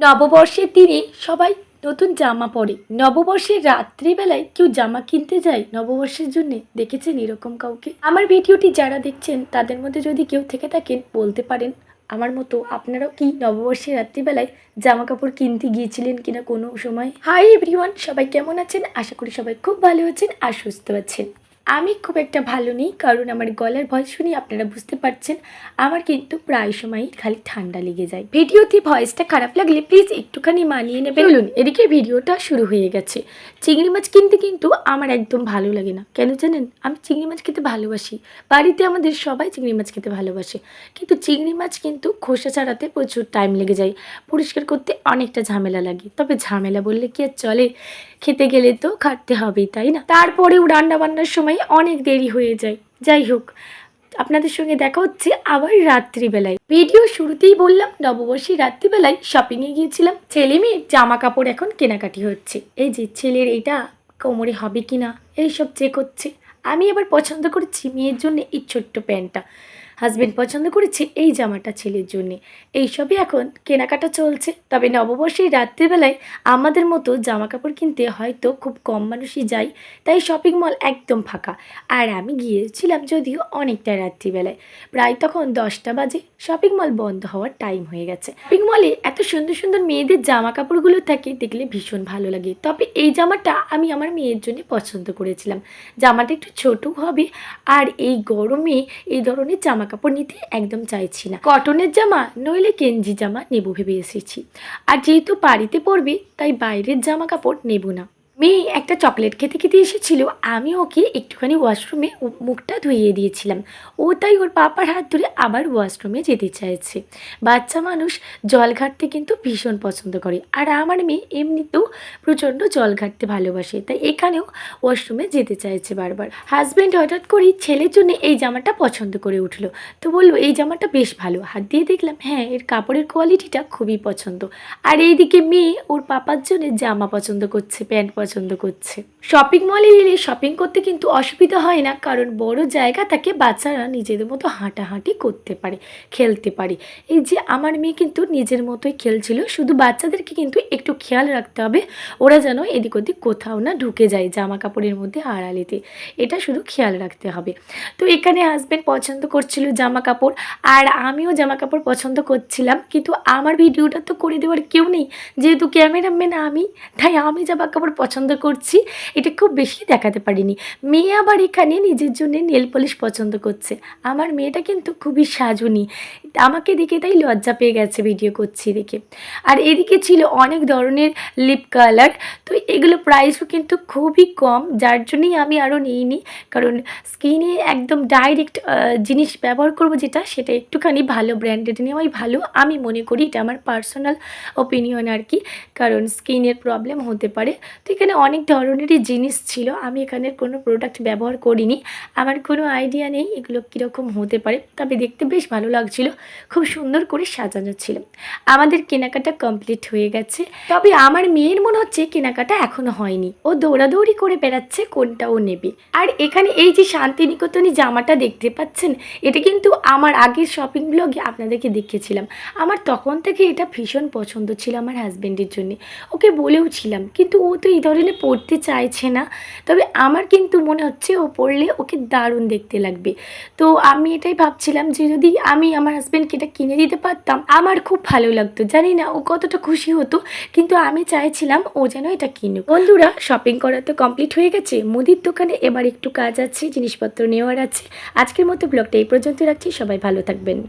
নববর্ষের দিনে সবাই নতুন জামা পরে। নববর্ষের রাত্রিবেলায় কেউ জামা কিনতে যায়, নববর্ষের জন্য দেখেছেন এরকম কাউকে? আমার ভিডিওটি যারা দেখছেন, তাদের মধ্যে যদি কেউ থেকে থাকেন, বলতে পারেন, আমার মতো আপনারাও কি নববর্ষের রাত্রিবেলায় জামা কাপড় কিনতে গিয়েছিলেন কিনা কোনো সময়? হাই এভরিওয়ান সবাই কেমন আছেন? আশা করি সবাই খুব ভালো আছেন আর সুস্থ আছেন। আমি খুব একটা ভালো নেই, কারণ আমার গলার ভয়েস শুনি আপনারা বুঝতে পারছেন, আমার কিন্তু প্রায় সময়ই খালি ঠান্ডা লেগে যায়। ভিডিওতে ভয়েসটা খারাপ লাগলে প্লিজ একটুখানি মানিয়ে নেবেন। বলুন এদিকে ভিডিওটা শুরু হয়ে গেছে। চিংড়ি মাছ কিনতে কিন্তু আমার একদম ভালো লাগে না। কেন জানেন? আমি চিংড়ি মাছ খেতে ভালোবাসি। বাড়িতে আমাদের সবাই চিংড়ি মাছ খেতে ভালোবাসে। কিন্তু চিংড়ি মাছ কিন্তু খোসা ছাড়াতে প্রচুর টাইম লেগে যায়। পরিষ্কার করতে অনেকটা ঝামেলা লাগে। তবে ঝামেলা বললে কি আর চলে? খেতে গেলে তো খাটতে হবেই, তাই না? তারপরেও রান্না বান্নার সময় অনেক দেরি হয়ে যায়। যাই হোক, আপনাদের সঙ্গে দেখা হচ্ছে আবার রাত্রিবেলায়। ভিডিও শুরুতেই বললাম নববর্ষী রাত্রিবেলায় শপিংয়ে গিয়েছিলাম। ছেলে মেয়ে জামা কাপড় এখন কেনাকাটি হচ্ছে। এই যে ছেলের এটা কোমরে হবে কি না এইসব চেক হচ্ছে। আমি এবার পছন্দ করেছি মেয়ের জন্য এই ছোট্ট প্যান্টটা। হাজবেন্ড পছন্দ করেছে এই জামাটা ছেলের জন্যে। এইসবই এখন কেনাকাটা চলছে। তবে নববর্ষের রাত্রিবেলায় আমাদের মতো জামা কাপড় কিনতে হয়তো খুব কম মানুষই যায়, তাই শপিং মল একদম ফাঁকা। আর আমি গিয়েছিলাম যদিও অনেকটা রাত্রিবেলায়। প্রায় তখন দশটা বাজে শপিং মল বন্ধ হওয়ার টাইম হয়ে গেছে। শপিং মলে এত সুন্দর সুন্দর মেয়েদের জামা কাপড়গুলো থাকে, দেখলে ভীষণ ভালো লাগে। তবে এই জামাটা আমি আমার মেয়ের জন্য পছন্দ করেছিলাম। জামাটা একটু ছোট হবে, আর এই গরমে এই ধরনের জামা কাপড় নিতে একদম চাইছি না। কটনের জামা নইলে কেঞ্জি জামা নেব ভেবে এসেছি। আর যেহেতু বাড়িতে পরবে, তাই বাইরের জামা কাপড় নেব না। মেয়ে একটা চকলেট খেতে খেতে এসেছিল। আমি ওকে একটুখানি ওয়াশরুমে মুখটা ধুইয়ে দিয়েছিলাম। ও তাই ওর পাপার হাত ধরে আবার ওয়াশরুমে যেতে চাইছে। বাচ্চা মানুষ জল ঘাটতে কিন্তু ভীষণ পছন্দ করে। আর আমার মেয়ে এমনিতেও প্রচণ্ড জল ঘাটতে ভালোবাসে, তাই এখানেও ওয়াশরুমে যেতে চাইছে বারবার। হাজব্যান্ড হঠাৎ করেই ছেলের জন্য এই জামাটা পছন্দ করে উঠল। তো বলল, এই জামাটা বেশ ভালো। হাত দিয়ে দেখলাম হ্যাঁ এর কাপড়ের কোয়ালিটিটা খুবই পছন্দ। আর এইদিকে মেয়ে ওর পাপার জন্য জামা পছন্দ করছে, প্যান্ট পছন্দ করছে। শপিং মলে এলে শপিং করতে কিন্তু অসুবিধা হয় না, কারণ বড় জায়গা থাকে, বাচ্চারা নিজেদের মতো হাঁটাহাঁটি করতে পারে, খেলতে পারে। এই যে আমার মেয়ে কিন্তু নিজের মতোই খেলছিল, শুধু বাচ্চাদেরকে কিন্তু একটু খেয়াল রাখতে হবে, ওরা যেন এদিক ওদিক কোথাও না ঢুকে যায় জামা কাপড়ের মধ্যে আড়ালিতে, এটা শুধু খেয়াল রাখতে হবে। তো এখানে হাজব্যান্ড পছন্দ করছিল জামা কাপড় আর আমিও জামা কাপড় পছন্দ করছিলাম, কিন্তু আমার ভিডিওটা তো করে দেওয়ার কেউ নেই, যেহেতু ক্যামেরাম্যান আমি, তাই আমি জামা কাপড় পছন্দ করছি। এটা খুব বেশি দেখাতে পারিনি। মেয়ে আবার এখানে নিজের জন্য নেল পলিশ পছন্দ করছে। আমার মেয়েটা কিন্তু খুবই সাজুনি। আমাকে দেখে তাই লজ্জা পেয়ে গেছে ভিডিও করছি দেখে। আর এদিকে ছিল অনেক ধরনের লিপ কালার তো এগুলো প্রাইসও কিন্তু খুবই কম। যার জন্যই আমি আরও নিইনি। কারণ স্কিনে একদম ডাইরেক্ট জিনিস ব্যবহার করব যেটা, সেটা একটুখানি ভালো ব্র্যান্ডেড নেওয়াই ভালো। আমি মনে করি এটা আমার পার্সোনাল ওপিনিয়ন আর কি। কারণ স্কিনের প্রবলেম হতে পারে। তো এখানে অনেক ধরনেরই জিনিস ছিল, আমি এখানে কোনো প্রোডাক্ট ব্যবহার করিনি। আমার কোনো আইডিয়া নেই এগুলো কীরকম হতে পারে, তবে দেখতে বেশ ভালো লাগছিল, খুব সুন্দর করে সাজানো ছিল। আমাদের কেনাকাটা কমপ্লিট হয়ে গেছে, তবে আমার মেয়ের মনে হচ্ছে কেনাকাটা এখনও হয়নি। ও দৌড়াদৌড়ি করে বেড়াচ্ছে কোনটা ও নেবে। আর এখানে এই যে শান্তিনিকেতনী জামাটা দেখতে পাচ্ছেন, এটা কিন্তু আমার আগের শপিং ব্লগে আপনাদেরকে দেখিয়েছিলাম আমার তখন থেকে এটা ভীষণ পছন্দ ছিল আমার হাজব্যান্ডের জন্য। ওকে বলেও ছিলাম কিন্তু ও তো এই ধরনের পড়তে চাইছে না। তবে আমার কিন্তু মনে হচ্ছে ও পড়লে ওকে দারুণ দেখতে লাগবে। তো আমি এটাই ভাবছিলাম যে যদি আমি আমার হাজব্যান্ডকে এটা কিনে দিতে পারতাম, আমার খুব ভালো লাগতো। জানি না ও কতটা খুশি হতো, কিন্তু আমি চাইছিলাম ও যেন এটা কিনুক। বন্ধুরা শপিং করা তো কমপ্লিট হয়ে গেছে। মুদির দোকানে এবার একটু কাজ আছে, জিনিসপত্র নেওয়ার আছে। আজকের মতো ব্লগটা এই পর্যন্ত রাখছি। সবাই ভালো থাকবেন।